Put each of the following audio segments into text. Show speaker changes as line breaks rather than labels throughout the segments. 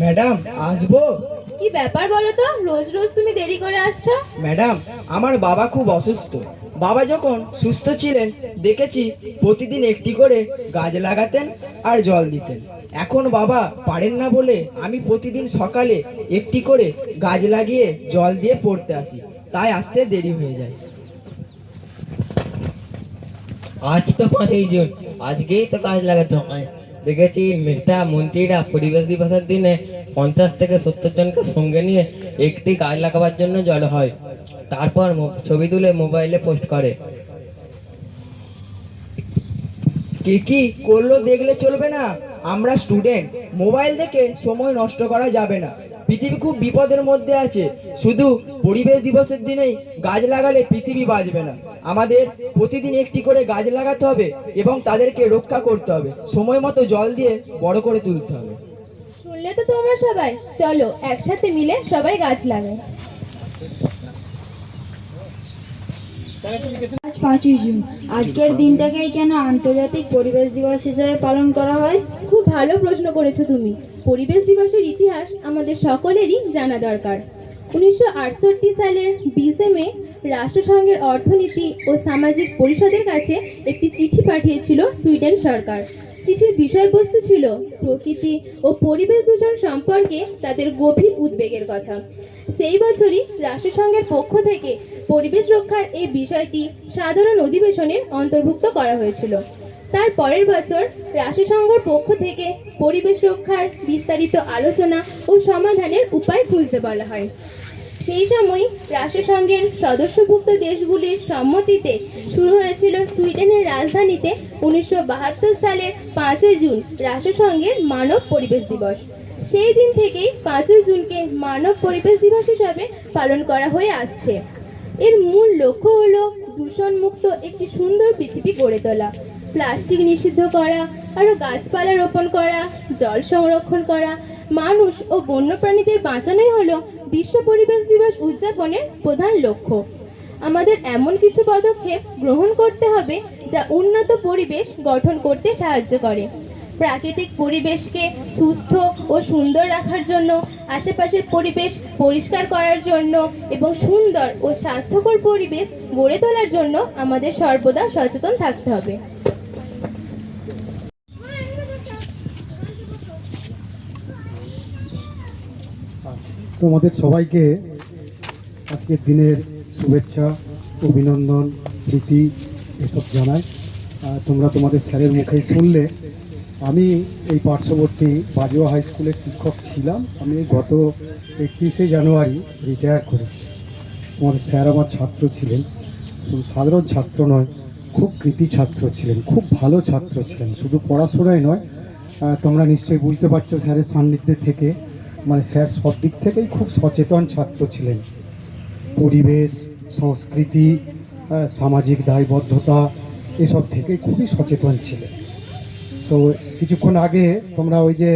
Madam আসব?
কি ব্যাপার বলো তো? রোজ রোজ তুমি দেরি করে আসছো?
ম্যাডাম আমার বাবা খুব অসুস্থ। বাবা যখন সুস্থ ছিলেন দেখেছি প্রতিদিন একটি করে গাছ লাগাতেন আর জল দিতেন। এখন বাবা পারেন না বলে আমি প্রতিদিন সকালে একটি করে গাছ লাগিয়ে জল দিয়ে পড়তে আসি। তাই আসতে দেরি হয়ে যায়।
আজ তো পাঁচই জুন। আজকেই তো কাজ লাগাতে হয় দেখেছি নেতা মন্ত্রীরা পরিবেশ দিবসের দিনে পঞ্চাশ থেকে সত্তর জনকে সঙ্গে নিয়ে একটি গাছ লাগাবার জন্য জড়ো হয়। তারপর ছবি তুলে মোবাইলে পোস্ট করে।
কে, কি? করল দেখলে চলবে না। আমরা স্টুডেন্ট। মোবাইল দেখে সময় নষ্ট করা যাবে না। পৃথিবী খুব বিপদের মধ্যে আছে। শুধু পরিবেশ দিবসের দিনেই গাছ লাগালে পৃথিবী বাঁচবে না। আমাদের প্রতিদিন একটি করে গাছ লাগাতে হবে এবং তাদেরকে রক্ষা করতে হবে। সময় মতো জল দিয়ে বড় করে তুলতে হবে।
শুনলে তো তোমরা সবাই। চলো, একসাথে মিলে সবাই গাছ লাগাই।
আজ পাঁচই জুন। আজকের দিনটাকেই কেন আন্তর্জাতিক পরিবেশ দিবস হিসেবে পালন করা হয়?
খুব ভালো প্রশ্ন করেছ তুমি। পরিবেশ দিবসের ইতিহাস আমাদের সকলেরই জানা দরকার। উনিশশো আটষট্টি সালের বিশে মে রাষ্ট্রসংঘের অর্থনীতি ও সামাজিক পরিষদের কাছে একটি চিঠি পাঠিয়েছিল সুইডেন সরকার। চিঠির বিষয়বস্তু ছিল, প্রকৃতি ও পরিবেশ দূষণ সম্পর্কে তাদের গভীর উদ্বেগের কথা। সেই বছরই রাষ্ট্রসংঘের পক্ষ থেকে পরিবেশ রক্ষার এই বিষয়টি সাধারণ অধিবেশনের অন্তর্ভুক্ত করা হয়েছিল। তার পরের বছর রাষ্ট্রসংঘের পক্ষ থেকে পরিবেশ রক্ষার বিস্তারিত আলোচনা ও সমাধানের উপায় খুঁজতে বলা হয়। সেই সময় রাষ্ট্রসংঘের সদস্যভুক্ত দেশগুলির সম্মতিতে শুরু হয়েছিল সুইডেনের রাজধানীতে উনিশশো বাহাত্তর সালের পাঁচই জুন রাষ্ট্রসংঘের মানব পরিবেশ দিবস। সেই দিন থেকেই পাঁচই জুনকে মানব পরিবেশ দিবস হিসাবে পালন করা হয়ে আসছে। এর মূল লক্ষ্য হল দূষণমুক্ত একটি সুন্দর পৃথিবী গড়ে তোলা। প্লাস্টিক নিষিদ্ধ করা, আরও গাছপালা রোপণ করা, জল সংরক্ষণ করা, মানুষ ও বন্যপ্রাণীদের বাঁচানোই হলো বিশ্ব পরিবেশ দিবস উদযাপনের প্রধান লক্ষ্য। আমাদের এমন কিছু পদক্ষেপ গ্রহণ করতে হবে যা উন্নত পরিবেশ গঠন করতে সাহায্য করে। প্রাকৃতিক পরিবেশকে সুস্থ ও সুন্দর রাখার জন্য, আশেপাশের পরিবেশ পরিষ্কার করার জন্য এবং সুন্দর ও স্বাস্থ্যকর পরিবেশ গড়ে তোলার জন্য আমাদের সর্বদা সচেতন থাকতে হবে।
তোমাদের সবাইকে আজকের দিনের শুভেচ্ছা, অভিনন্দন, প্রীতি, এসব আর তোমরা তোমাদের স্যারের মুখে শুনলে আমি এই পার্শ্ববর্তী বাজুয়া হাই স্কুলের শিক্ষক ছিলাম। আমি গত একত্রিশে জানুয়ারি রিটায়ার করেছি। তোমাদের স্যার আমার ছাত্র ছিলেন। শুধু সাধারণ ছাত্র নয়, খুব কৃতি ছাত্র ছিলেন, খুব ভালো ছাত্র ছিলেন। শুধু পড়াশোনায় নয় তোমরা নিশ্চয়ই বুঝতে পারছ স্যারের সান্নিধ্যে থেকে মানে স্যার সব দিক থেকেই খুব সচেতন ছাত্র ছিলেন। পরিবেশ, সংস্কৃতি সামাজিক দায়বদ্ধতা, এসব থেকে খুবই সচেতন ছিলেন। তো কিছুক্ষণ আগে তোমরা ওই যে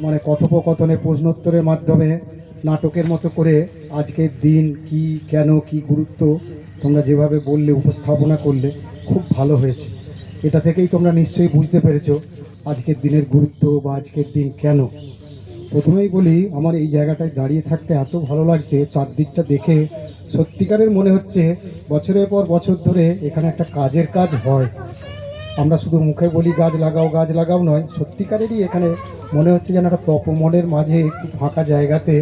মানে কথোপকথনে, প্রশ্নোত্তরের মাধ্যমে নাটকের মতো করে আজকের দিন কি, কেন, কি গুরুত্ব তোমরা যেভাবে বললে, উপস্থাপনা করলে খুব ভালো হয়েছে। এটা থেকেই তোমরা নিশ্চয়ই বুঝতে পেরেছ আজকের দিনের গুরুত্ব বা আজকের দিন কেন। প্রথমেই বলি, আমার এই জায়গাটায় দাঁড়িয়ে থাকতে এত ভালো লাগছে, চারদিকটা দেখে সত্যিকারের মনে হচ্ছে বছরের পর বছর ধরে এখানে একটা কাজের কাজ হয়। আমরা শুধু মুখে বলি গাছ লাগাও গাছ লাগাও নয়, সত্যিকারেরই এখানে মনে হচ্ছে যেন একটা তপমনের মাঝে একটু ফাঁকা জায়গাতে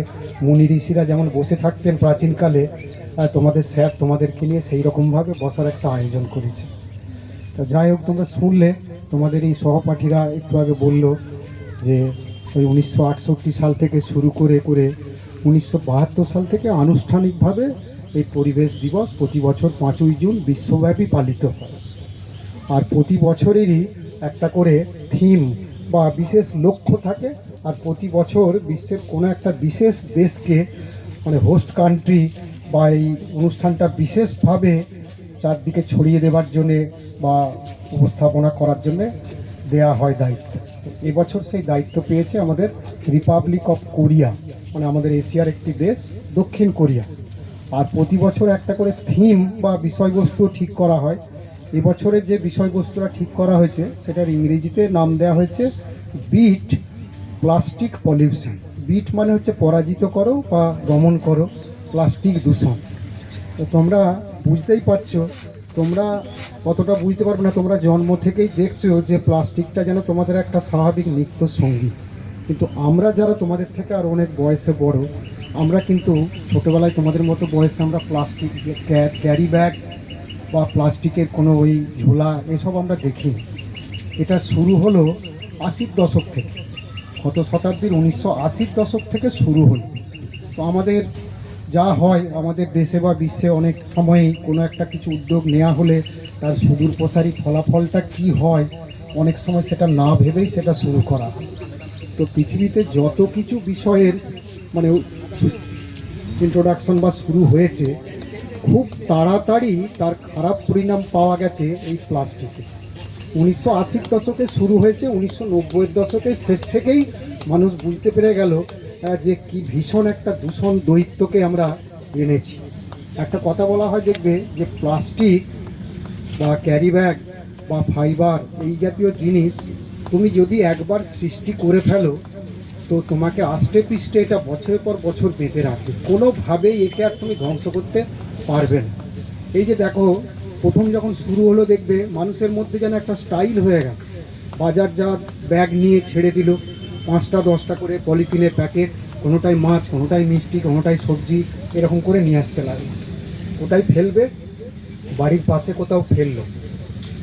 মুনি ঋষিরা যেমন বসে থাকতেন প্রাচীনকালে তোমাদের স্যার তোমাদেরকে নিয়ে সেই রকমভাবে বসার একটা আয়োজন করেছে। তা যাই হোক, তোমরা শুনলে, তোমাদের এই সহপাঠীরা একটু আগে বলল যে ওই উনিশশো আটষট্টি সাল থেকে শুরু করে করে উনিশশো বাহাত্তর সাল থেকে আনুষ্ঠানিকভাবে এই পরিবেশ দিবস প্রতি বছর পাঁচই জুন বিশ্বব্যাপী পালিত হয়। আর প্রতি বছরেরই একটা করে থিম বা বিশেষ লক্ষ্য থাকে। আর প্রতি বছর বিশ্বের কোনো একটা বিশেষ দেশকে মানে হোস্ট কান্ট্রি বা এই অনুষ্ঠানটা বিশেষভাবে চারদিকে ছড়িয়ে দেওয়ার জন্যে বা উপস্থাপনা করার জন্যে দেয়া হয় দায়িত্ব। এবছর সেই দায়িত্ব পেয়েছে আমাদের রিপাবলিক অফ কোরিয়া মানে আমাদের এশিয়ার একটি দেশ, দক্ষিণ কোরিয়া। আর প্রতি বছর একটা করে থিম বা বিষয়বস্তু ঠিক করা হয়। এবছরের যে বিষয়বস্তুটা ঠিক করা হয়েছে, সেটার ইংরেজিতে নাম দেওয়া হয়েছে বিট প্লাস্টিক পলিউশন। বিট মানে হচ্ছে পরাজিত করো বা দমন করো, প্লাস্টিক দূষণ। তো তোমরা বুঝতেই পারছ, তোমরা কতটা বুঝতে পারবে না, তোমরা জন্ম থেকেই দেখছ যে প্লাস্টিকটা যেন তোমাদের একটা স্বাভাবিক নিত্য সঙ্গী কিন্তু আমরা যারা তোমাদের থেকে আর অনেক বয়সে বড়, আমরা কিন্তু ছোটোবেলায় তোমাদের মতো বয়সে আমরা প্লাস্টিক ক্যারি ব্যাগ বা প্লাস্টিকের কোনো ওই ঝোলা, এসব আমরা দেখিনি এটা শুরু হলো আশির দশক থেকে। গত শতাব্দীর উনিশশো আশির দশক থেকে শুরু হলো। তো আমাদের যা হয়, আমাদের দেশে বা বিশ্বে অনেক সময়ই কোনো একটা কিছু উদ্যোগ নেওয়া হলে তার সুদূর প্রসারী ফলাফলটা কি হয়, অনেক সময় সেটা না ভেবেই সেটা শুরু করা। তো পৃথিবীতে যত কিছু বিষয়ের মানে ইন্ট্রোডাকশন বা শুরু হয়েছে খুব তাড়াতাড়ি তার খারাপ পরিণাম পাওয়া গেছে এই প্লাস্টিকে। উনিশশো আশির দশকে শুরু হয়েছে, উনিশশো নব্বইয়ের দশকে শেষ থেকেই মানুষ বুঝতে পেরে গেল যে কি ভীষণ একটা দূষণ দৈত্যকে আমরা এনেছি। একটা কথা বলা হয়, দেখবে যে প্লাস্টিক বা ক্যারি ব্যাগ বা ফাইবার এই জাতীয় জিনিস তুমি যদি একবার সৃষ্টি করে ফেলো তো তোমাকে আষ্টে পিষ্টে এটা বছরের পর বছর বেঁধে রাখবে। কোনোভাবেই একে আর তুমি ধ্বংস করতে পারবে না। এই যে দেখো, প্রথম যখন শুরু হলো দেখবে, মানুষের মধ্যে যেন একটা স্টাইল হয়ে গেল। বাজার যা ব্যাগ নিয়ে ছেড়ে দিল। পাঁচটা, দশটা করে পলিথিনের প্যাকেট কোনোটাই মাছ, কোনোটাই মিষ্টি, কোনোটাই সবজি এরকম করে নিয়ে আসতে লাগল। ওটাই ফেলবে? বাড়ির পাশে কোথাও ফেলল।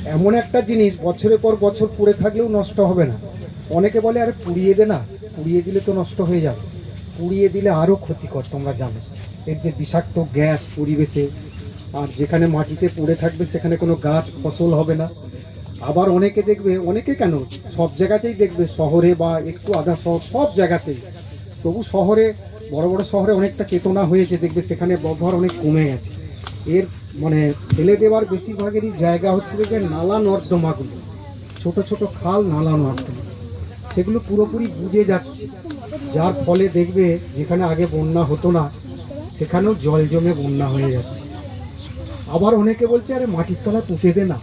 এমন একটা জিনিস বছরের পর বছর পড়ে থাকলেও নষ্ট হবে না। অনেকে বলে, আরে, পুড়িয়ে দে না। পুড়িয়ে দিলে তো নষ্ট হয়ে যাবে। পুড়িয়ে দিলে আরও ক্ষতিকর, তোমরা জানো। এর যে বিষাক্ত গ্যাস পরিবেশে, আর যেখানে মাটিতে পড়ে থাকবে, সেখানে কোনো গাছ, ফসল হবে না। আবার অনেকে দেখবে, অনেকে কেন? সব জায়গাতেই দেখবে, শহরে বা একটু আধা শহর, সব জায়গাতেই। তবু শহরে, বড় বড় শহরে অনেকটা চেতনা হয়েছে, দেখবে সেখানে ব্যবহার অনেক কমে গেছে। এর মানে ফেলে দেওয়ার বেশিরভাগেরই জায়গা হচ্ছে যে নালা নর্দমাগুলো। ছোট ছোট খাল নালা নর্দমা। সেগুলো পুরোপুরি বুঝে যাচ্ছে। যার ফলে দেখবে যেখানে আগে বন্যা হতো না, সেখানেও জল জমে বন্যা হয়ে যাচ্ছে। আবার অনেকে বলছে, আরে, মাটির তলায় পুঁতে দে না।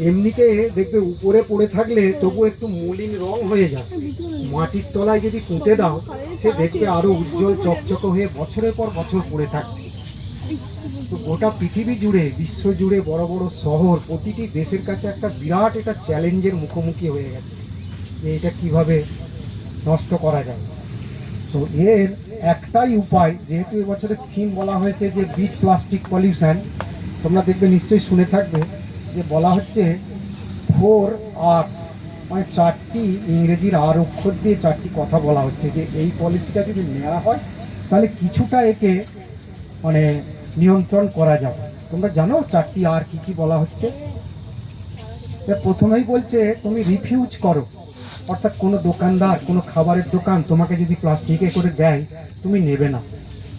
এমনিতে দেখবে উপরে পড়ে থাকলে তবু একটু মলিন রং হয়ে যায়। মাটির তলায় যদি পুঁতে দাও, সে দেখবে আরও উজ্জ্বল, চকচক হয়ে বছরের পর বছর পড়ে থাকবে। তো গোটা পৃথিবী জুড়ে, বিশ্ব জুড়ে বড় বড় শহর, প্রতিটি দেশের কাছে একটা বিরাট এটা চ্যালেঞ্জের মুখোমুখি হয়ে গেছে। যে এটা কীভাবে নষ্ট করা যায়। তো এর একটাই উপায়, যেহেতু এবছরের থিম বলা হয়েছে যে বিট প্লাস্টিক পলিউশন, তোমরা দেখবে নিশ্চয়ই শুনে থাকবে যে বলা হচ্ছে ফোর আর্টস মানে চারটি ইংরেজির আর অক্ষর দিয়ে চারটি কথা বলা হচ্ছে। যে এই পলিসিটা যদি নেওয়া হয়, তাহলে কিছুটা একে মানে নিয়ন্ত্রণ করা যাবে। তোমরা জানো চারটি আর কি কি বলা হচ্ছে? প্রথমেই বলছে, তুমি রিফিউজ করো। অর্থাৎ কোনো দোকানদার, কোনো খাবারের দোকান তোমাকে যদি প্লাস্টিকে করে দেয়, তুমি নেবে না।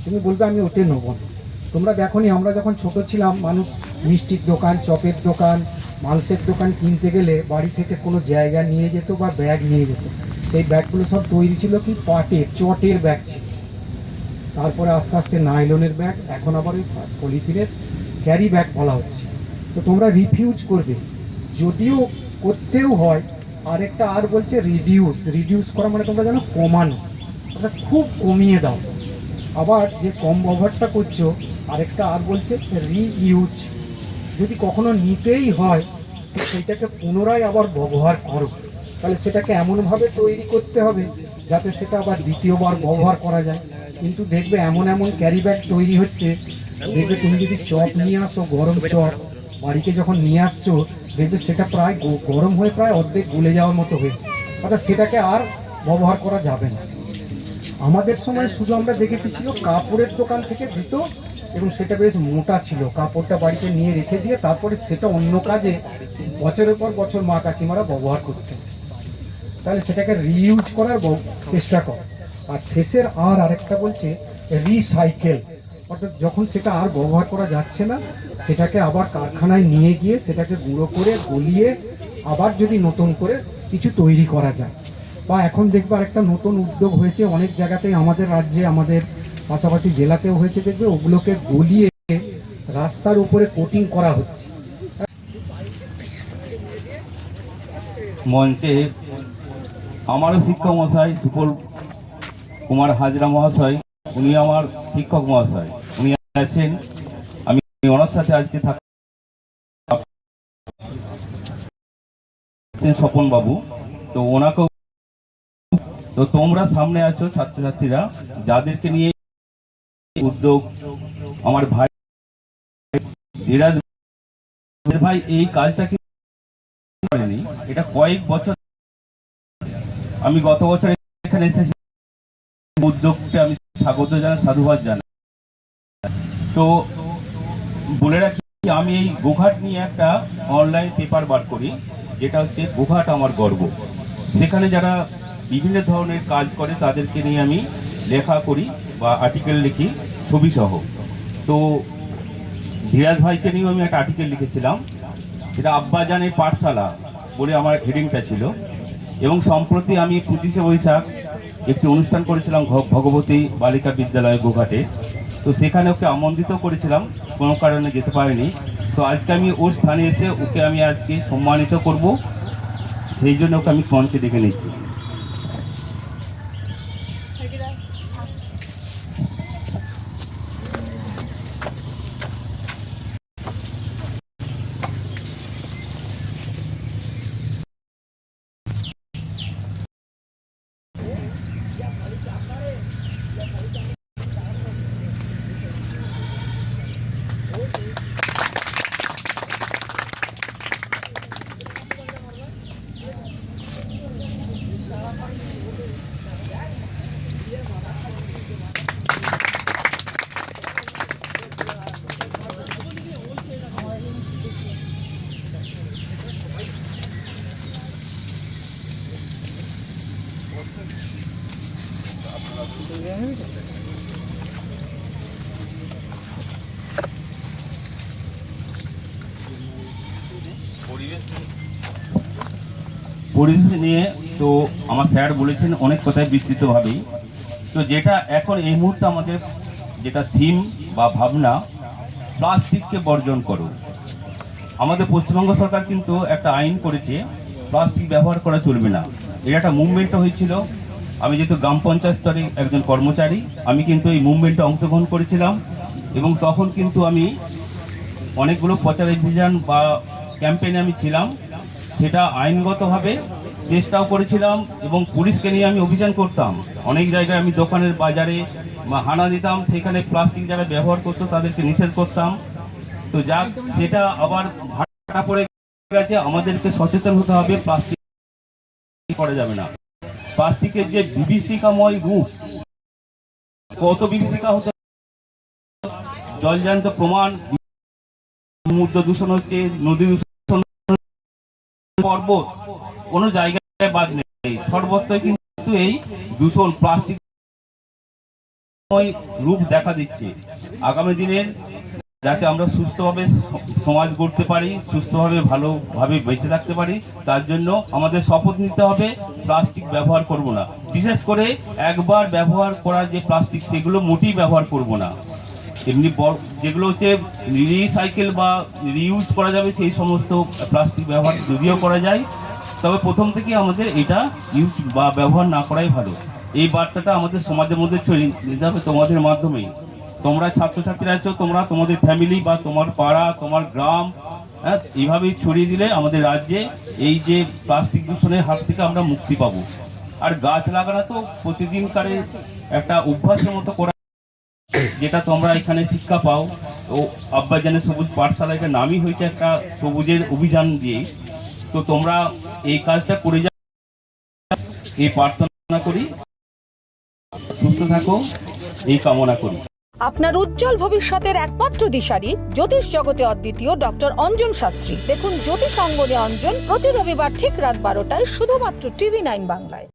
তুমি বলবে, আমি ওতে নেব না। তোমরা দেখোনি, আমরা যখন ছোট ছিলাম, মানুষ মিষ্টির দোকান, চপের দোকান মাংসের দোকান কিনতে গেলে বাড়ি থেকে কোনো জায়গা নিয়ে যেত বা ব্যাগ নিয়ে যেত। সেই ব্যাগগুলো সব তৈরি ছিল কি পাটের, চটের ব্যাগ ছিল। তারপরে আস্তে আস্তে নাইলনের ব্যাগ এখন আবার ওই পলিথিনের ক্যারি ব্যাগ বলা হচ্ছে। তো তোমরা রিফিউজ করবে। যদিও করতেও হয় আরেকটা আর বলছে রিডিউস রিডিউস করা মানে তোমরা জানো কমানো। অর্থাৎ খুব কমিয়ে দাও। আবার যে কম ব্যবহারটা করছ, আরেকটা আর বলছে রিইউজ যদি কখনো নিতেই হয়, তো সেইটাকে পুনরায় আবার ব্যবহার করো। তাহলে সেটাকে এমনভাবে তৈরি করতে হবে, যাতে সেটা আবার দ্বিতীয়বার ব্যবহার করা যায়। কিন্তু দেখবে এমন এমন ক্যারি ব্যাগ তৈরি হচ্ছে, দেখবে তুমি যদি চপ নিয়ে আসো, গরম চপ বাড়িতে যখন নিয়ে আসছো, দেখবে সেটা প্রায় গরম হয়ে প্রায় অর্ধেক গলে যাওয়ার মতো হয়েছে অর্থাৎ সেটাকে আর ব্যবহার করা যাবে না। আমাদের সময় শুধু আমরা দেখেছি ছিল কাপড়ের দোকান থেকে দিত এবং সেটা বেশ মোটা ছিল। কাপড়টা বাড়িতে নিয়ে রেখে দিয়ে তারপরে সেটা অন্য কাজে বছরের পর বছর মা কাকিমারা ব্যবহার করতেন। তাহলে সেটাকে রিইউজ করার চেষ্টা কর। আর শেষের আর আরেকটা বলছে রিসাইকেল অর্থাৎ যখন সেটা আর ব্যবহার করা যাচ্ছে না সেটাকে আবার কারখানায় নিয়ে গিয়ে সেটাকে গুঁড়ো করে, গলিয়ে আবার যদি নতুন করে কিছু তৈরি করা যায়। বা এখন দেখবে আরেকটা নতুন উদ্যোগ হয়েছে, অনেক জায়গাতেই আমাদের রাজ্যে, আমাদের পাশাপাশি জেলাতেও হয়েছে দেখবে ওগুলোকে গলিয়ে রাস্তার উপরে কোটিং করা হচ্ছে।
মঞ্চে আমারও শিক্ষক মশাই সুফল কুমার হাজরা মহাশয়, উনি আমার শিক্ষক মহাশয়। উনি আছেন ওনার সাথে আজকে থাক স্বপন বাবু, তো ওনাকেও তো তোমরা সামনে আছো ছাত্রছাত্রীরা, যাদেরকে নিয়ে উদ্যোগ, আমার ভাই ধীরাজ ভাই, এই কাজটা কি এটা কয়েক বছর আমি গত বছর এখানে এসেছি উদ্যোগকে আমি স্বাগত জানাই, সাধুবাদ জানাই। তো বলে রাখি, আমি এই গোঘাট নিয়ে একটা অনলাইন পেপার বার করি, যেটা হচ্ছে গোঘাট আমার গর্ব। সেখানে যারা বিভিন্ন ধরনের কাজ করে, তাদেরকে নিয়ে আমি লেখা করি বা আর্টিকেল লিখি ছবি সহ তো ধীরাজ ভাইকে নিয়েও আমি একটা আর্টিকেল লিখেছিলাম। সেটা আব্বাজানের পাঠশালা বলে আমার হেডিংটা ছিল। এবং সম্প্রতি আমি পঁচিশে বৈশাখ একটি অনুষ্ঠান করেছিলাম ভগবতী বালিকা বিদ্যালয় গোঘাটে তো সেখানে ওকে আমন্ত্রিত করেছিলাম। কোনো কারণে যেতে পারিনি। তো আজকে আমি ওর স্থানে এসে ওকে আমি আজকে সম্মানিত করব। সেই জন্য ওকে আমি মঞ্চে ডেকে নিচ্ছি। পরিবেশ নিয়ে তো আমার স্যার বলেছেন অনেক কথাই বিস্তৃতভাবেই তো যেটা এখন এই মুহূর্তে আমাদের যেটা থিম বা ভাবনা, প্লাস্টিককে বর্জন করো। আমাদের পশ্চিমবঙ্গ সরকার কিন্তু একটা আইন করেছে, প্লাস্টিক ব্যবহার করা চলবে না। এটা একটা মুভমেন্টও হয়েছিল। আমি যেহেতু গ্রাম পঞ্চায়েত স্তরে একজন কর্মচারী, আমি কিন্তু এই মুভমেন্টে অংশগ্রহণ করেছিলাম এবং তখন কিন্তু আমি অনেকগুলো প্রচার অভিযান বা ক্যাম্পেইনে আমি ছিলাম। সেটা আইনগতভাবে চেষ্টাও করেছিলাম এবং পুলিশকে নিয়ে আমি অভিযান করতাম। অনেক জায়গায় আমি দোকানের বাজারে হানা দিতাম, সেখানে প্লাস্টিক যারা ব্যবহার করতো তাদেরকে নিষেধ করতাম। তো যাক সেটা আবার ভাটা পড়ে গেছে, আমাদেরকে সচেতন হতে হবে, প্লাস্টিক করা যাবে না। প্লাস্টিকের যে বিভীষিকাময় রূপ, কত বিভীষিকা হতে? জলজান্ত প্রমাণ, সমুদ্র দূষণ হচ্ছে, নদী দূষণ পর্বত কোনো জায়গায় বাদ নেই। সর্বত্রই কিন্তু এই দূষণ প্লাস্টিক রূপ দেখা দিচ্ছে। আগামী দিনের যাতে আমরা সুস্থভাবে সমাজ গড়তে পারি, সুস্থভাবে ভালোভাবে বেঁচে থাকতে পারি, তার জন্য আমাদের শপথ নিতে হবে, প্লাস্টিক ব্যবহার করব না। বিশেষ করে একবার ব্যবহার করা যে প্লাস্টিক, সেগুলো মোটেই ব্যবহার করব না। এমনি যেগুলো হচ্ছে রিসাইকেল বা রিউজ করা যাবে, সেই সমস্ত প্লাস্টিক ব্যবহার যদিও করা যায়, তবে প্রথম থেকে আমাদের এটা ইউজ বা ব্যবহার না করাই ভালো। এই বার্তাটা আমাদের সমাজের মধ্যে ছড়িয়ে দিতে হবে তোমাদের মাধ্যমেই। তোমরা ছাত্রছাত্রীরা আছো, তোমরা তোমাদের ফ্যামিলি বা তোমার পাড়া, তোমার গ্রাম হ্যাঁ এইভাবেই ছড়িয়ে দিলে আমাদের রাজ্যে এই যে প্লাস্টিক দূষণের হাত থেকে আমরা মুক্তি পাবো। আর গাছ লাগানো তো প্রতিদিনকারে একটা অভ্যাসের মতো করা যেটা তোমরা এখানে শিক্ষা পাও, ও আব্বাজানের সবুজ পাঠশালা এটা নামই হয়েছে একটা সবুজের অভিযান দিয়ে, তো তোমরা এই কাজটা করে যা, এই প্রার্থনা করি, সুস্থ থাকো, এই কামনা করি।
আপনার উজ্জ্বল ভবিষ্যতের একমাত্র দিশারি জ্যোতিষ জগতে অদ্বিতীয় ডক্টর অঞ্জন শাস্ত্রী। দেখুন জ্যোতিষ অঙ্গনে অঞ্জন প্রতি রবিবার ঠিক রাত বারোটায় শুধুমাত্র টিভি নাইন বাংলায়।